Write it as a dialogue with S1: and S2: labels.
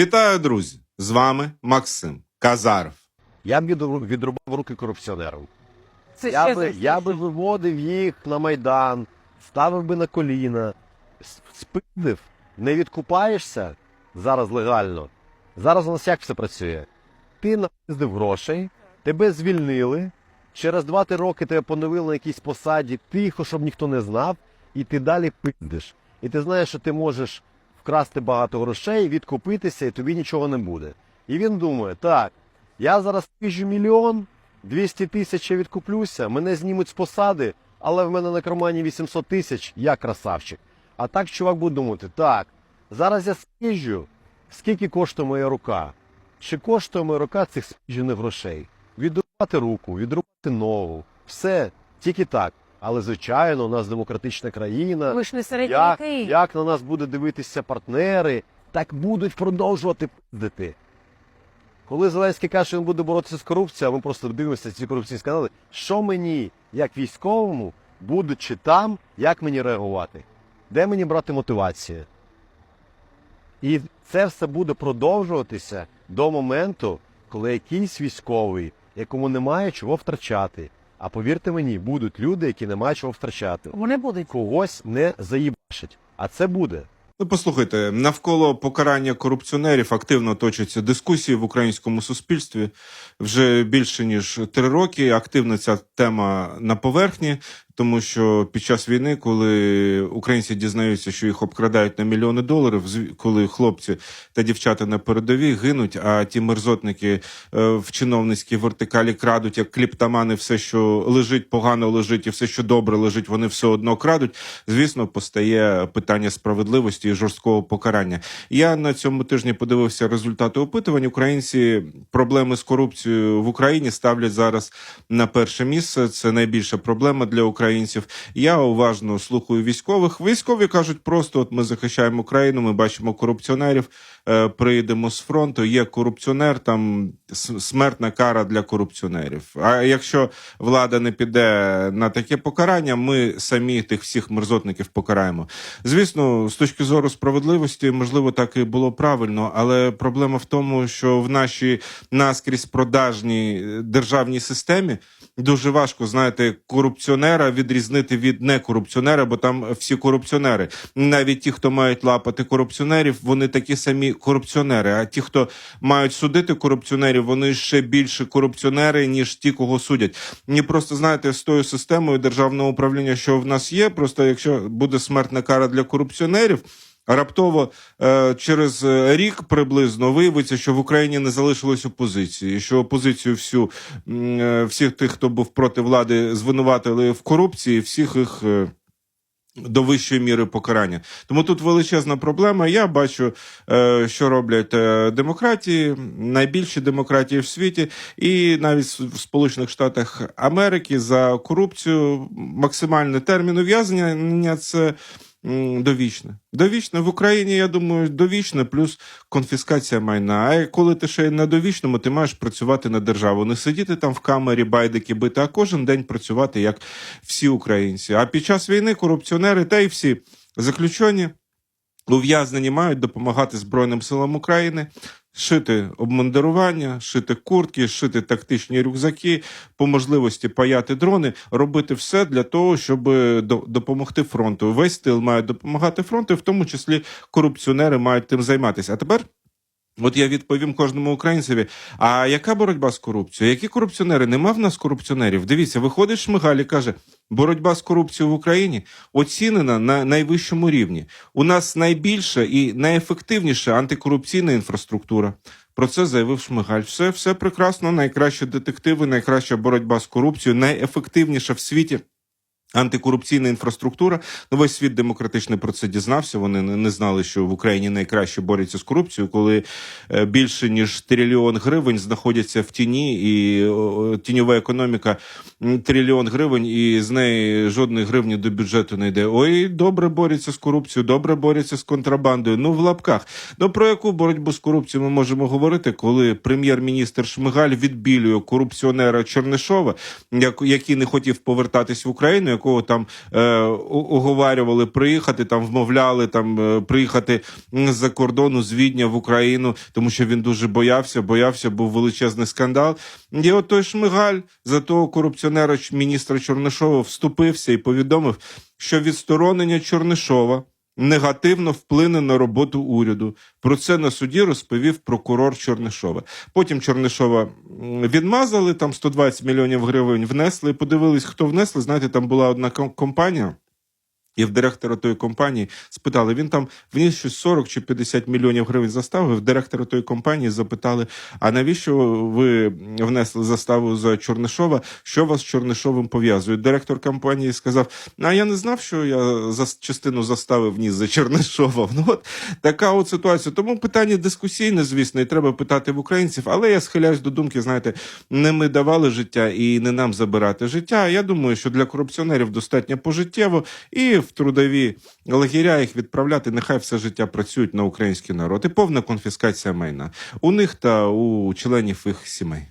S1: Вітаю, друзі! З вами Максим Казаров.
S2: Я б відру- відрубав руки корупціонерам.
S3: Це
S2: Я
S3: ще
S2: би, я би виводив їх на Майдан, ставив би на коліна, с- спидив. Не відкупаєшся зараз легально. Зараз у нас як все працює? Ти напиздив грошей, тебе звільнили, через 2-3 роки тебе поновили на якійсь посаді, тихо, щоб ніхто не знав, і ти далі пиздиш. І ти знаєш, що ти можеш вкрасти багато грошей, відкупитися, і тобі нічого не буде. І він думає, так, я зараз піжу мільйон, 200 тисяч я відкуплюся, мене знімуть з посади, але в мене на кармані 800 тисяч, я красавчик. А так чувак буде думати, так, зараз я спіжу, скільки коштує моя рука? Чи коштує моя рука цих спіжених грошей? Відрубати руку, відрубати ногу, все, тільки так. Але звичайно, у нас демократична країна.
S3: Ви ж не середній
S2: Як, як на нас буде дивитися партнери, так будуть продовжувати пиздити. Коли Зеленський каже, що він буде боротися з корупцією, а ми просто дивимося ці корупційні скандали, що мені, як військовому, будучи там, як мені реагувати? Де мені брати мотивацію? І це все буде продовжуватися до моменту, коли якийсь військовий, якому немає чого втрачати. А повірте мені, будуть люди, які нема чого втрачати
S3: Вони будуть.
S2: когось не заїбашить. А це буде.
S1: Ну, послухайте, навколо покарання корупціонерів активно точаться дискусії в українському суспільстві вже більше ніж три роки. Активно ця тема на поверхні, тому що під час війни, коли українці дізнаються, що їх обкрадають на мільйони доларів, коли хлопці та дівчата на передовій гинуть, а ті мерзотники е, в чиновницькій вертикалі крадуть як кліптамани, все, що лежить погано лежить, і все, що добре лежить, вони все одно крадуть. Звісно, постає питання справедливості і жорсткого покарання. Я на цьому тижні подивився результати опитувань. Українці проблеми з корупцією в Україні ставлять зараз на перше місце. Це найбільша проблема для українців. Я уважно слухаю військових. Військові кажуть просто: от ми захищаємо країну, ми бачимо корупціонерів. е, Приїдемо з фронту. Є корупціонер, там смертна кара для корупціонерів. А якщо влада не піде на таке покарання, ми самі тих всіх мерзотників покараємо. Звісно, з точки зору справедливості, можливо, так і було правильно, але проблема в тому, що в нашій наскрізь продажній е, державній системі дуже важко знаєте корупціонера відрізнити від некорупціонера, бо там всі корупціонери. Навіть ті, хто мають лапати корупціонерів, вони такі самі корупціонери. А ті, хто мають судити корупціонерів, вони ще більше корупціонери, ніж ті, кого судять. Мені просто знаєте, з тою системою державного управління, що в нас є, просто якщо буде смертна кара для корупціонерів. Раптово е, через е, рік приблизно виявиться, що в Україні не залишилось опозиції, що опозицію всю е, всіх тих, хто був проти влади, звинуватили в корупції, всіх їх. До вищої міри покарання, тому тут величезна проблема. Я бачу, що роблять демократії, найбільші демократії в світі, і навіть в Сполучених Штатах Америки за корупцію максимальний термін ув'язнення це довічне. Довічне в Україні, я думаю, довічне, плюс конфіскація майна. А коли ти ще на довічному, ти маєш працювати на державу, не сидіти там в камері, байдики бити, а кожен день працювати як всі українці. А під час війни корупціонери та й всі заключені. Ув'язнені мають допомагати Збройним силам України шити обмундирування, шити куртки, шити тактичні рюкзаки, по можливості паяти дрони, робити все для того, щоб до- допомогти фронту. Весь тил має допомагати фронту, в тому числі корупціонери мають тим займатися. А тепер. От я відповім кожному українцеві. А яка боротьба з корупцією? Які корупціонери? Нема в нас корупціонерів. Дивіться, виходить Шмигаль і каже: боротьба з корупцією в Україні оцінена на найвищому рівні. У нас найбільша і найефективніша антикорупційна інфраструктура. Про це заявив Шмигаль. Все, все прекрасно. Найкращі детективи, найкраща боротьба з корупцією, найефективніша в світі. Антикорупційна інфраструктура, ну весь світ демократичний про це дізнався. Вони не, знали, що в Україні найкраще борються з корупцією, коли е, більше ніж трильйон гривень знаходяться в тіні, і тіньова економіка трильйон гривень, і з неї жодної гривні до бюджету не йде. Ой, добре борються з корупцією, добре борються з контрабандою. Ну в лапках. Ну про яку боротьбу з корупцією ми можемо говорити, коли прем'єр-міністр Шмигаль відбілює корупціонера Чернишова, як- який не хотів повертатись в Україну, якого там е, уговарювали приїхати, там вмовляли там е, приїхати з-за кордону з Відня в Україну, тому що він дуже боявся, боявся, був величезний скандал. І от той Шмигаль за того корупціонера міністра Чорнишова вступився і повідомив, що відсторонення Чорнишова негативно вплине на роботу уряду. Про це на суді розповів прокурор Чорнишова. Потім Чорнишова відмазали, там 120 мільйонів гривень внесли. Подивились, хто внесли. Знаєте, там була одна компанія. І в директора тої компанії спитали, він там вніс щось 40 чи 50 мільйонів гривень застави. В директора тої компанії запитали: а навіщо ви внесли заставу за Чорнишова? Що вас з Чорнишовим пов'язує? Директор компанії сказав: А я не знав, що я за частину застави вніс за Чернишова. Ну от така от ситуація. Тому питання дискусійне, звісно, і треба питати в українців. Але я схиляюсь до думки, знаєте, не ми давали життя і не нам забирати життя. Я думаю, що для корупціонерів достатньо пожиттєво і в трудові лагеря їх відправляти. Нехай все життя працюють на український народ. І повна конфіскація майна у них та у членів їх сімей.